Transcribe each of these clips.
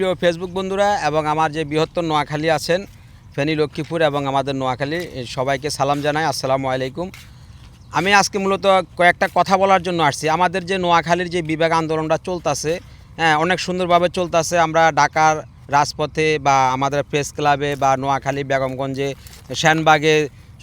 প্রিয় ফেসবুক বন্ধুরা এবং আমার যে বৃহত্তর নোয়াখালী আছেন, ফেনী, লক্ষ্মীপুর এবং আমাদের নোয়াখালী, সবাইকে সালাম জানাই, আসসালামু আলাইকুম। আমি আজকে মূলত কয়েকটা কথা বলার জন্য আসছি। আমাদের যে নোয়াখালীর যে বিবেক আন্দোলনটা চলতেছে হ্যাঁ অনেক সুন্দরভাবে চলতেছে। আমরা ঢাকার রাজপথে বা আমাদের প্রেস ক্লাবে বা নোয়াখালী, বেগমগঞ্জে শ্যানবাগে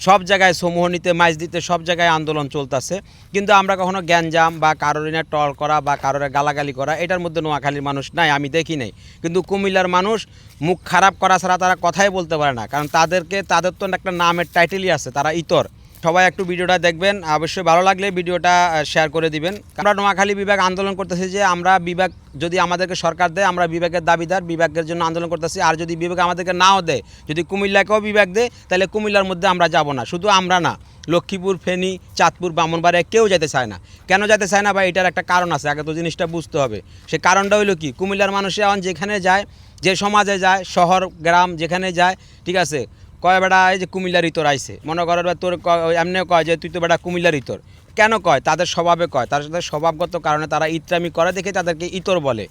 সব জায়গায় সমূহ নিতে, মাইজ দিতে, সব জায়গায় আন্দোলন চলতেছে। কিন্তু আমরা কখনো জ্ঞানজাম বা কারোর এনে টল করা বা কারোর গালাগালি করা, এটার মধ্যে নোয়াখালীর মানুষ নাই, আমি দেখি নাই। কিন্তু কুমিল্লার মানুষ মুখ খারাপ করা ছাড়া তারা কথাই বলতে পারে না। কারণ তাদেরকে, তাদের তো একটা নামের টাইটেলই আছে, তারা ইতর। সবাই একটু ভিডিওটা দেখবেন। অবশ্যই ভালো লাগলে ভিডিওটা শেয়ার করে দিবেন। আমরা নোয়াখালী বিভাগ আন্দোলন করতেছি যে, আমরা বিভাগ যদি আমাদেরকে সরকার দেয়, আমরা বিভাগের দাবিদার, বিভাগের জন্য আন্দোলন করতেছি। আর যদি বিভাগ আমাদেরকে নাও দেয়, যদি কুমিল্লাকেও বিভাগ দেয়, তাহলে কুমিল্লার মধ্যে আমরা যাব না। শুধু আমরা না, লক্ষ্মীপুর, ফেনী, চাঁদপুর, বামনবাড়িয়া কেউ যেতে চায় না। কেন যেতে চায় না বা এটার একটা কারণ আছে, আগে তো জিনিসটা বুঝতে হবে। সে কারণটা হইল কি? কুমিল্লার মানুষ এখন যেখানে যায়, যে সমাজে যায়, শহর, গ্রাম যেখানে যায়, ঠিক আছে কয় বেড়া এই যে কুমিল্লার ইতর আইছে। মনে করো তোর এমনিও কয় যে তুই তো বেটা কুমিল্লার ইতর। কেন কয়? তাদের স্বভাবে কয়। তার সাথে স্বভাবগত কারণে তারা ইত্রামি করে দেখে তাদেরকে ইতর বলে।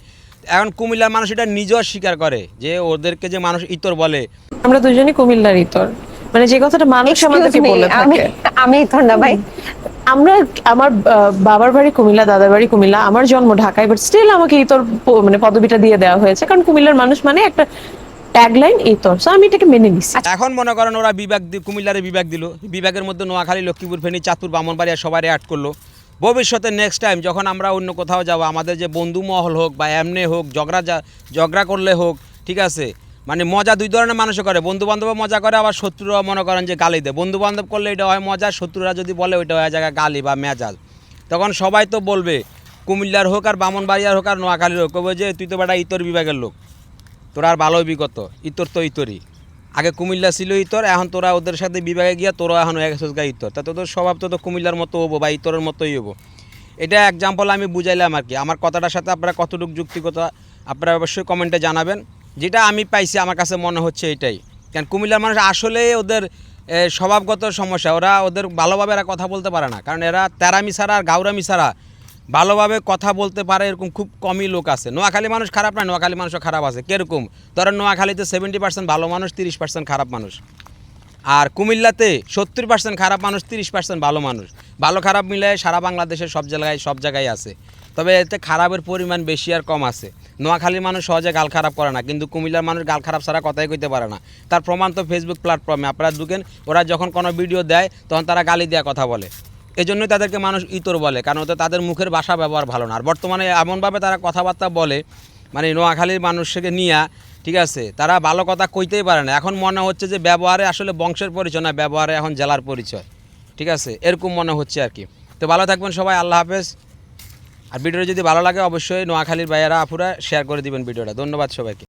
এখন কুমিল্লার মানুষ এটা নিজেও স্বীকার করে যে ওদেরকে যে মানুষ ইতর বলে। আমরা দুজনই কুমিল্লার ইতর। মানে যে কথাটা মানুষ আমাদেরকে বলে আমি থাকে। আমি ধন্যবাদ ভাই। আমরা আমার বাবার বাড়ি কুমিল্লা দাদার বাড়ি কুমিল্লা আমার জন্ম ঢাকায় বাট স্টিল আমাকে ইতর মানে পদবিটা দিয়ে দেওয়া হয়েছে। কারণ কুমিল্লার মানুষ মানে একটা ট্যাগলাইন ইতর সো আমি এটাকে মেনে নিচ্ছি এখন মনে করেন ওরা বিভাগ কুমিল্লারে বিভাগ দিল। বিভাগের মধ্যে নোয়াখালী, লক্ষ্মীপুর, ফেনী, চাঁদপুর, বামনবাড়িয়া সবাই অ্যাড করল। ভবিষ্যতে নেক্সট টাইম যখন আমরা অন্য কোথাও যাব, আমাদের যে বন্ধু মহল হোক বা এমনি হোক, ঝগড়া ঝগড়া করলে হোক, ঠিক আছে? মানে মজা দুই ধরনের মানুষ করে। বন্ধু বান্ধব মজা করে, আবার শত্রুরা মনে করেন যে গালি দেয়। বন্ধু বান্ধব করলে এটা হয় মজা, শত্রুরা যদি বলে ওইটা হয় জায়গায় গালি বা মেজাজ। তখন সবাই তো বলবে, কুমিল্লার হোক আর বামনবাড়িয়ার হোক আর নোয়াখালীর হোক। কবে যে তুই তো বেটা ইতর বিভাগের লোক। তোরা আর ভালো বিগত ইতর তো ইতরই। আগে কুমিল্লা ছিল ইতর, এখন তোরা ওদের সাথে বিভাগে গিয়া তোরা এখন এক গা ইতর। তা তোদের স্বভাব তো কুমিল্লার মতো হব বা ইতরের মতোই হব। এটা এক্সাম্পল আমি বুঝাইলাম আর কি। আমার কথাটার সাথে আপনারা কতটুকু যুক্তিগত, আপনারা অবশ্যই কমেন্টে জানাবেন। যেটা আমি পাইছি, আমার কাছে মনে হচ্ছে এটাই। কারণ কুমিল্লার মানুষ আসলে ওদের স্বভাবগত সমস্যা। ওরা ওদের ভালোভাবে এরা কথা বলতে পারে না। কারণ এরা তেরামি ছাড়া আর গাউরামি ছাড়া ভালোভাবে কথা বলতে পারে, এরকম খুব কমই লোক আছে। নোয়াখালী মানুষ খারাপ না, নোয়াখালী মানুষও খারাপ আছে। কীরকম? ধরেন নোয়াখালীতে সেভেন্টি পার্সেন্ট ভালো মানুষ, তিরিশ পার্সেন্ট খারাপ মানুষ। আর কুমিল্লাতে সত্তর পার্সেন্ট খারাপ মানুষ, তিরিশ পার্সেন্ট ভালো মানুষ। ভালো খারাপ মিলে সারা বাংলাদেশের সব জায়গায় সব জায়গায় আছে। তবে এতে খারাপের পরিমাণ বেশি আর কম আছে। নোয়াখালীর মানুষ সহজে গাল খারাপ করে না, কিন্তু কুমিল্লার মানুষ গাল খারাপ ছাড়া কথাই কইতে পারে না। তার প্রমাণ তো ফেসবুক প্ল্যাটফর্মে আপনারা ঢুকেন ওরা যখন কোনো ভিডিও দেয়, তখন তারা গালি দেওয়া কথা বলে। এই জন্যই তাদেরকে মানুষ ইতর বলে, কারণ ওতে তাদের মুখের ভাষা ব্যবহার ভালো না। আর বর্তমানে এমনভাবে তারা কথাবার্তা বলে মানে নোয়াখালীর মানুষকে নিয়ে, ঠিক আছে, তারা ভালো কথা কইতেই পারে না। এখন মনে হচ্ছে যে ব্যবহারে আসলে বংশের পরিচয় না, ব্যবহারে এখন জেলার পরিচয়, ঠিক আছে, এরকম মনে হচ্ছে আর কি। তো ভালো থাকবেন সবাই, আল্লাহ হাফেজ। আর ভিডিওটা যদি ভালো লাগে, অবশ্যই নোয়াখালীর ভাইয়েরা আপুরা শেয়ার করে দিবেন ভিডিওটা। ধন্যবাদ সবাইকে।